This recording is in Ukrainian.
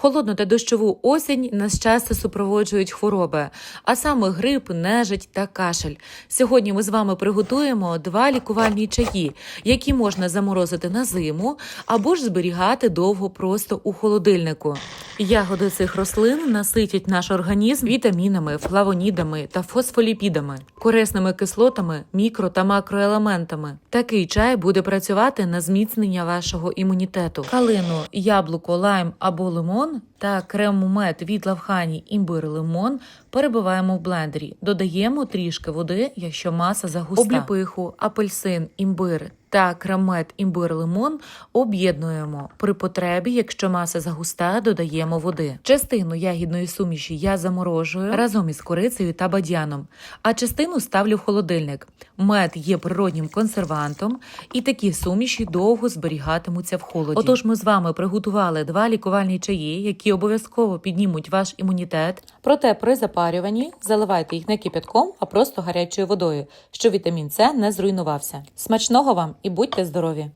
холодну та дощову осінь нас часто супроводжують хвороби, а саме грип, нежить та кашель. Сьогодні ми з вами приготуємо два лікувальні чаї, які можна заморозити на зиму або ж зберігати довго просто у холодильнику. Ягоди цих рослин наситять наш організм вітамінами, флавонідами та фосфоліпідами, корисними кислотами, мікро та макроелементами. Такий чай буде працювати на зміцнення вашого імунітету. Калину, яблуко, лайм або лимон та крем-мед від лавхані імбир лимон перебиваємо в блендері. Додаємо трішки води, якщо маса загуста. Обліпиху, апельсин, імбир та кремет імбир лимон об'єднуємо. При потребі, якщо маса загуста, додаємо води. Частину ягідної суміші я заморожую разом із корицею та бадьяном, а частину ставлю в холодильник. Мед є природнім консервантом, і такі суміші довго зберігатимуться в холоді. Отож, ми з вами приготували два лікувальні чаї, які обов'язково піднімуть ваш імунітет. Проте при запарюванні заливайте їх не кипятком, а просто гарячою водою, щоб вітамін С не зруйнувався. Смачного вам і будьте здорові!